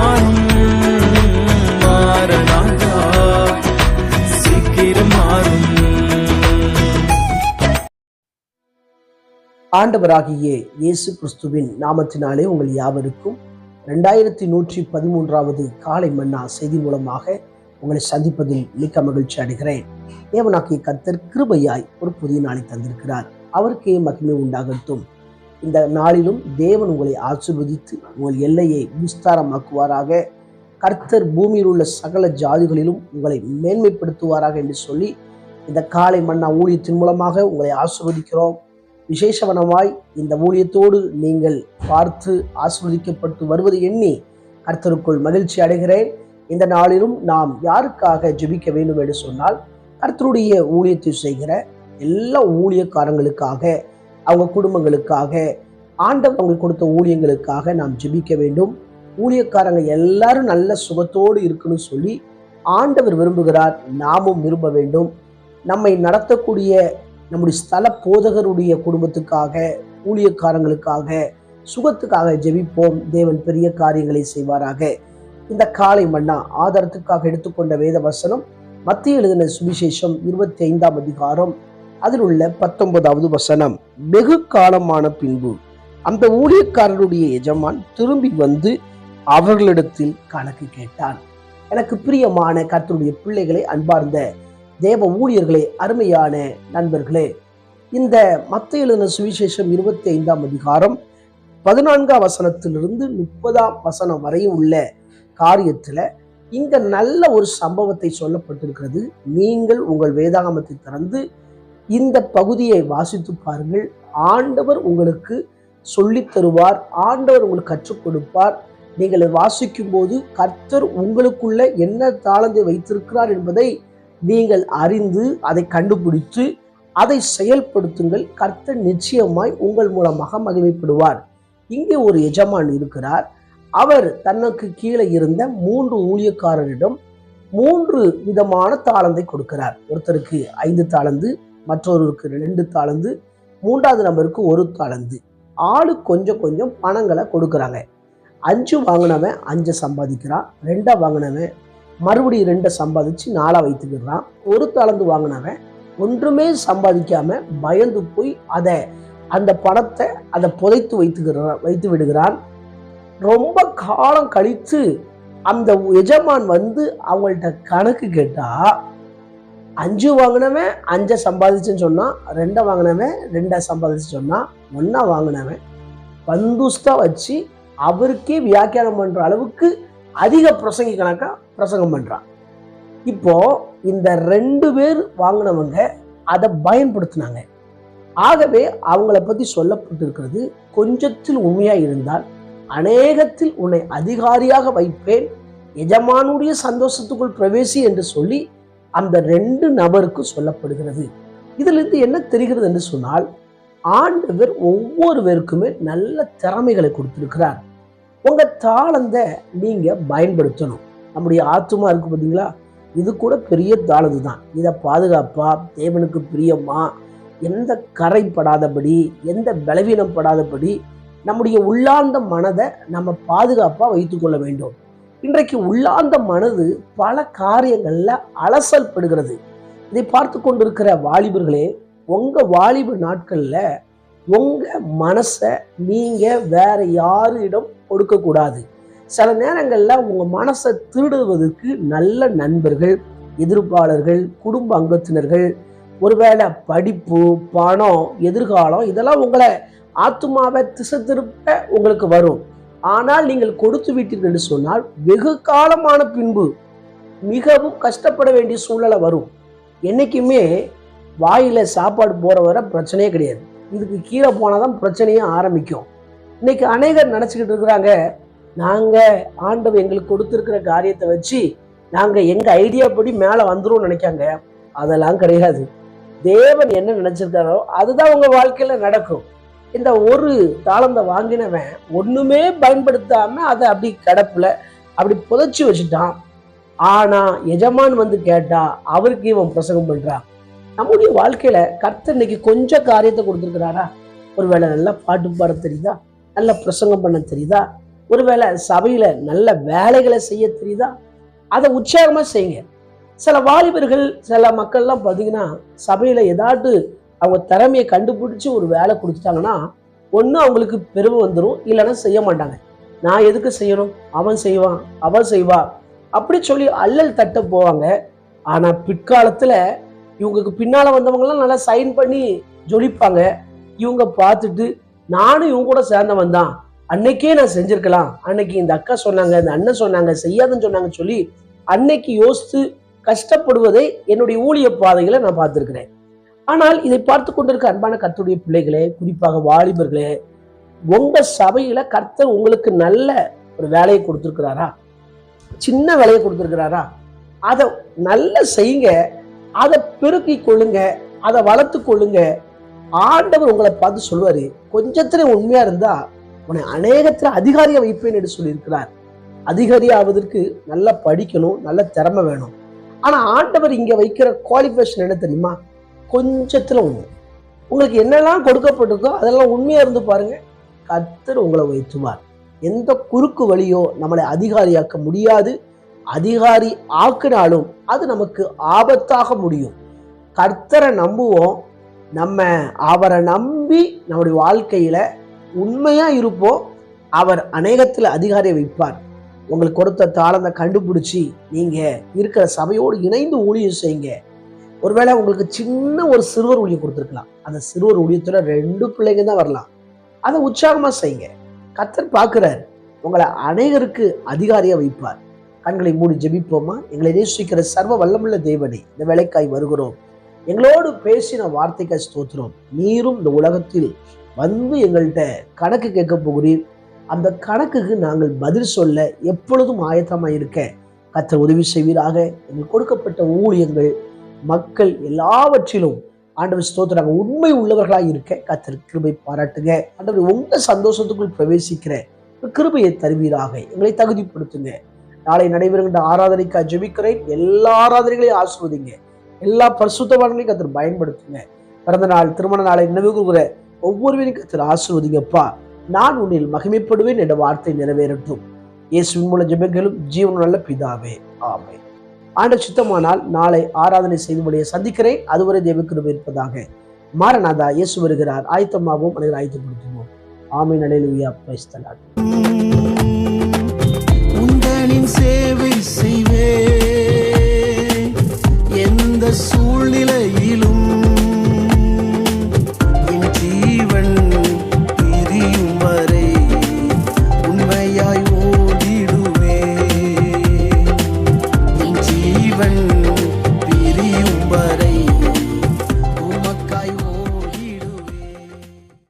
மாறும் சீக்கிரம் மாறும் ஆண்டவராகிய இயேசு கிறிஸ்துவின் நாமத்தினாலே உங்கள் யாவருக்கும் ரெண்டாயிரத்தி நூற்றி பதிமூன்றாவது காலை மன்னா செய்தி மூலமாக உங்களை சந்திப்பதில் மிக்க மகிழ்ச்சி அடைகிறேன். தேவனாக்கிய கர்த்தர் கிருபையாய் ஒரு புதிய நாளை தந்திருக்கிறார். அவருக்கே மகிமை உண்டாகட்டும். இந்த நாளிலும் தேவன் உங்களை ஆசீர்வதித்து உங்கள் எல்லையை விஸ்தாரமாக்குவாராக. கர்த்தர் பூமியில் உள்ள சகல ஜாதிகளிலும் உங்களை மேன்மைப்படுத்துவாராக என்று சொல்லி இந்த காலை மன்னா ஊழியத்தின் மூலமாக உங்களை ஆசீர்வதிக்கிறோம். விசேஷவனமாய் இந்த ஊழியத்தோடு நீங்கள் பார்த்து ஆசிர்வதிக்கப்பட்டு வருவது எண்ணி கர்த்தருக்குள் மகிழ்ச்சி அடைகிறேன். இந்த நாளிலும் நாம் யாருக்காக ஜெபிக்க வேண்டும் என்று சொன்னால் கர்த்தருடைய ஊழியத்தை செய்கிற எல்லா ஊழியக்காரங்களுக்காக அவங்க குடும்பங்களுக்காக ஆண்டவர் அவங்களுக்கு கொடுத்த ஊழியங்களுக்காக நாம் ஜெபிக்க வேண்டும். ஊழியக்காரங்க எல்லாரும் நல்ல சுகத்தோடு இருக்கணும்னு சொல்லி ஆண்டவர் விரும்புகிறார். நாமும் விரும்ப வேண்டும். நம்மை நடத்தக்கூடிய நம்முடைய ஸ்தல போதகருடைய குடும்பத்துக்காக ஊழியக்காரங்களுக்காக சுகத்துக்காக ஜெபிப்போம். தேவன் பெரிய காரியங்களை செய்வாராக. இந்த காலை மன்னா ஆதாரத்துக்காக எடுத்துக்கொண்ட வேத வசனம் மத்திய எழுதின சுவிசேஷம் இருபத்தி ஐந்தாம் அதிகாரம் அதில் உள்ள பத்தொன்பதாவது வசனம் வெகு காலமான பின்பு அந்த ஊழியக்காரருடைய எஜமான் திரும்பி வந்து அவர்களிடத்தில் கணக்கு கேட்டான். எனக்கு பிரியமான கர்த்தருடைய பிள்ளைகளை அன்பார்ந்த தேவ ஊழியர்களே அருமையான நண்பர்களே இந்த மத்த எழுதின சுவிசேஷம் இருபத்தி ஐந்தாம் அதிகாரம் பதினான்காம் வசனத்திலிருந்து முப்பதாம் வசனம் வரையும் உள்ள காரியத்துல இங்க நல்ல ஒரு சம்பவத்தை சொல்லப்பட்டிருக்கிறது. நீங்கள் உங்கள் வேதாகமத்தை திறந்து இந்த பகுதியை வாசித்து பாருங்கள். ஆண்டவர் உங்களுக்கு சொல்லி தருவார் ஆண்டவர் உங்களுக்கு கற்றுக் கொடுப்பார். நீங்கள் வாசிக்கும் போது கர்த்தர் உங்களுக்குள்ள என்ன தாளந்தை வைத்திருக்கிறார் என்பதை நீங்கள் அறிந்து அதை கண்டுபிடித்து அதை செயல்படுத்துங்கள். கர்த்தர் நிச்சயமாய் உங்கள் மூலமாக மகிமைப்படுவார். இங்கே ஒரு எஜமான் இருக்கிறார். அவர் தனக்கு கீழே இருந்த மூன்று ஊழியக்காரரிடம் மூன்று விதமான தாளந்தை கொடுக்கிறார். ஒருத்தருக்கு ஐந்து தாளந்து மற்றொருவருக்கு ரெண்டு தாளந்து மூன்றாவது நபருக்கு ஒரு தாளந்து. ஆளு கொஞ்சம் கொஞ்சம் பணங்களை கொடுக்குறாங்க. அஞ்சு வாங்கினவன் அஞ்சை சம்பாதிக்கிறான் ரெண்டா வாங்கினவன் மறுபடியும் ரெண்டை சம்பாதிச்சு நாளாக வைத்துக்கிறான் ஒரு தாளந்து வாங்கினவன் ஒன்றுமே சம்பாதிக்காம பயந்து போய் அதை அந்த பணத்தை அதை புதைத்து வைத்துக்கிறான் வைத்து விடுகிறான். ரொம்ப காலம் கழித்து அந்த எஜமான் வந்து அவங்கள்ட்ட கணக்கு கேட்டால் அஞ்சு வாங்கினவன் அஞ்சை சம்பாதிச்சுன்னு சொன்னான் ரெண்டை வாங்கினவன் ரெண்டை சம்பாதிச்சு சொன்னான் ஒன்றா வாங்கினவன். பந்துஸ்தா வச்சு அவருக்கே வியாக்கியானம் பண்ணுற அளவுக்கு அதிக பிரசங்கி கணக்காக பிரசங்கம் பண்ணுறான் இப்போது இந்த ரெண்டு பேர் வாங்கினவங்க அதை பயன்படுத்தினாங்க. ஆகவே அவங்கள பற்றி சொல்லப்பட்டிருக்கிறது கொஞ்சத்தில் உண்மையாக இருந்தால் அநேகத்தில் உன்னை அதிகாரியாக வைப்பேன் எஜமானுடைய சந்தோஷத்துக்குள் பிரவேசி என்று சொல்லி அந்த ரெண்டு நபருக்கு சொல்லப்படுகிறது. இதிலிருந்து என்ன தெரிகிறது என்று சொன்னால் ஆண்டவர் ஒவ்வொருவருக்குமே நல்ல திறமைகளை கொடுத்திருக்கிறார். உங்க தாளந்தை நீங்க பயன்படுத்தணும். நம்முடைய ஆத்துமா இருக்கு பார்த்தீங்களா இது கூட பெரிய தாளந்து தான். இதை பாதுகாப்பா தேவனுக்கு பிரியமா எந்த கரைப்படாதபடி எந்த பலவீனம் படாதபடி நம்முடைய உள்ளார்ந்த மனதை நம்ம பாதுகாப்பாக வைத்துக்கொள்ள வேண்டும். இன்றைக்கு உள்ளார்ந்த மனது பல காரியங்களில் அலசல் படுகிறது. இதை பார்த்து கொண்டிருக்கிற வாலிபர்களே உங்கள் வாலிப நாட்களில் உங்கள் மனசை நீங்கள் வேற யாரிடம் கொடுக்கக்கூடாது. சில நேரங்களில் உங்கள் மனசை திருடுவதற்கு நல்ல நண்பர்கள் எதிர்ப்பாளர்கள் குடும்ப அங்கத்தினர்கள் ஒருவேளை படிப்பு பணம் எதிர்காலம் இதெல்லாம் உங்களை ஆத்மாவை திசை திருப்ப உங்களுக்கு வரும். ஆனால் நீங்கள் கொடுத்து விட்டீர்கள் என்று சொன்னால் வெகு காலமான பின்பு மிகவும் கஷ்டப்பட வேண்டிய சூழ்நிலை வரும். என்றைக்குமே வாயில் சாப்பாடு போகிற வரை பிரச்சனையே கிடையாது. இதுக்கு கீழே போனால் தான் பிரச்சனையும் ஆரம்பிக்கும். இன்றைக்கி அநேகர் நினச்சிக்கிட்டு இருக்கிறாங்க நாங்கள் ஆண்டவர் எங்களுக்கு கொடுத்துருக்கிற காரியத்தை வச்சு நாங்கள் எங்கள் ஐடியா படி மேலே வந்துடும் நினைக்காங்க. அதெல்லாம் கிடையாது. தேவன் என்ன நினச்சிருக்காரோ அதுதான் உங்கள் வாழ்க்கையில் நடக்கும். இந்த ஒரு தாளந்தை வாங்கினவன் ஒன்றுமே பயன்படுத்தாமல் அதை அப்படி கிடப்பில் அப்படி புதைச்சி வச்சுட்டான். ஆனால் எஜமான் வந்து கேட்டா அவருக்கு இவன் பிரசங்கம் பண்ணுறான் நம்முடைய வாழ்க்கையில் கர்த்தர் இன்னைக்கு கொஞ்சம் காரியத்தை கொடுத்துருக்கிறாரா? ஒருவேளை நல்லா பாட்டு பாட தெரியுதா? நல்ல பிரசங்கம் பண்ண தெரியுதா? ஒருவேளை சபையில் நல்ல வேலைகளை செய்ய தெரியுதா? அதை உற்சாகமாக செய்யுங்க. சில வாலிபர்கள் சில மக்கள்லாம் பார்த்தீங்கன்னா சபையில் ஏதாட்டு அவங்க திறமையை கண்டுபிடிச்சி ஒரு வேலை கொடுத்துட்டாங்கன்னா ஒன்று அவங்களுக்கு பெருமை வந்துடும் இல்லைன்னா செய்ய மாட்டாங்க. நான் எதுக்கு செய்யணும்? அவன் செய்வான் அவன் செய்வா. அப்படி சொல்லி அல்லல் தட்ட போவாங்க. ஆனால் பிற்காலத்தில் இவங்களுக்கு பின்னால் வந்தவங்கலாம் நல்லா சைன் பண்ணி ஜொலிப்பாங்க. இவங்க பார்த்துட்டு நானும் இவங்க கூட சேர்ந்தவன் தான். அன்னைக்கே நான் செஞ்சிருக்கலாம். அன்னைக்கு இந்த அக்கா சொன்னாங்க இந்த அண்ணன் சொன்னாங்க செய்யாதுன்னு சொன்னாங்க சொல்லி அன்னைக்கு யோசித்து கஷ்டப்படுவதை என்னுடைய ஊழிய பாதைகளை நான் பார்த்துருக்கிறேன். ஆனால் இதை பார்த்து கொண்டிருக்க அன்பான கர்த்தருடைய பிள்ளைகளே குறிப்பாக வாலிபர்களே உங்க சபையில கர்த்தர் உங்களுக்கு நல்ல ஒரு வேலையை கொடுத்துருக்கிறாரா? சின்ன வேலையை கொடுத்துருக்கிறாரா? அதை நல்ல செய்யுங்க அதை பெருக்கி கொள்ளுங்க அதை வளர்த்து கொள்ளுங்க. ஆண்டவர் உங்களை பார்த்து சொல்லுவாரு கொஞ்சத்துல உண்மையா இருந்தா உன்னை அநேகத்துல அதிகாரியாக வைப்பேன் என்று சொல்லியிருக்கிறார். அதிகாரி ஆவதற்கு நல்லா படிக்கணும் நல்ல திறமை வேணும். ஆனா ஆண்டவர் இங்க வைக்கிற குவாலிஃபிகேஷன் என்ன தெரியுமா? கொஞ்சத்தில் உண்மை உங்களுக்கு என்னெல்லாம் கொடுக்கப்பட்டிருக்கோ அதெல்லாம் உண்மையாக இருந்து பாருங்கள் கர்த்தர் உங்களை வைத்துவார் எந்த குறுக்கு வழியோ நம்மளை அதிகாரியாக்க முடியாது. அதிகாரி ஆக்கினாலும் அது நமக்கு ஆபத்தாக முடியும். கர்த்தரை நம்புவோம். நம்ம அவரை நம்பி நம்முடைய வாழ்க்கையில் உண்மையாக இருப்போம். அவர் அநேகத்தில் அதிகாரியை வைப்பார். உங்களுக்கு கொடுத்த தாளந்தை கண்டுபிடிச்சி நீங்கள் இருக்கிற சபையோடு இணைந்து ஊழியம் செய்யுங்க. ஒருவேளை உங்களுக்கு சின்ன ஒரு சிறுவர் ஊழியம் கொடுத்துருக்கலாம். அந்த சிறுவர் ஊழியத்தில் ரெண்டு பிள்ளைங்க தான் வரலாம். அதை உற்சாகமாக செய்யுங்க. கத்தர் பார்க்குறார் உங்களை அநேகருக்கு அதிகாரியாக வைப்பார். கண்களை மூடி ஜெபிப்போமா? எங்களை நேசிக்கிற சர்வ வல்லமுள்ள தேவனே இந்த வேலைக்காய் வருகிறோம். எங்களோடு பேசின வார்த்தைக்காய் ஸ்தோத்திரம். நீரும் இந்த உலகத்தில் வந்து எங்கள்கிட்ட கணக்கு கேட்க போகிறீர். அந்த கணக்குக்கு நாங்கள் பதில் சொல்ல எப்பொழுதும் ஆயத்தமாக இருக்க கத்தர் உதவி செய்வீராக. எங்களுக்கு கொடுக்கப்பட்ட ஊழியங்கள் மக்கள் எல்லாவற்றிலும் ஆண்டவர் ஸ்தோத்திரம். உண்மை உள்ளவர்களாக இருக்க கத்திர கிருபை பாராட்டுங்க. ஆண்டவர் உங்க சந்தோஷத்துக்குள் பிரவேசிக்கிற கிருபையை தருவீராக. எங்களை தகுதிப்படுத்துங்க. நாளை நடைபெறுகின்ற ஆராதனைக்காக ஜெபிக்கிறேன். எல்லா ஆராதனைகளையும் ஆசிர்வதிங்க. எல்லா பரிசுத்தவான்களையும் கத்திர பயன்படுத்துங்க. பிறந்த நாள் திருமண நாளை நினைவு கூறுகிற ஒவ்வொருவரையும் கத்திர ஆசிர்வதிங்கப்பா. நான் உன்னில் மகிமைப்படுவேன். என்ற வார்த்தை நிறைவேறட்டும். இயேசுவின் மூலம் ஜெபங்களும் ஜீவன் நல்ல பிதாவே. ஆமை ஆண்ட சித்தமானால் நாளை ஆராதனை செய்துபடியை சந்திக்கிறேன். அதுவரை தேவக்கிருபை இருப்பதாக. மாரநாதா இயேசு வருகிறார். ஆயத்தமாகவும் அனைவரும் ஆயத்தப்படுத்துவோம். ஆமை நடையிலுயா பிரைஸ்தலாட் உந்தனின் சேவை செய்வே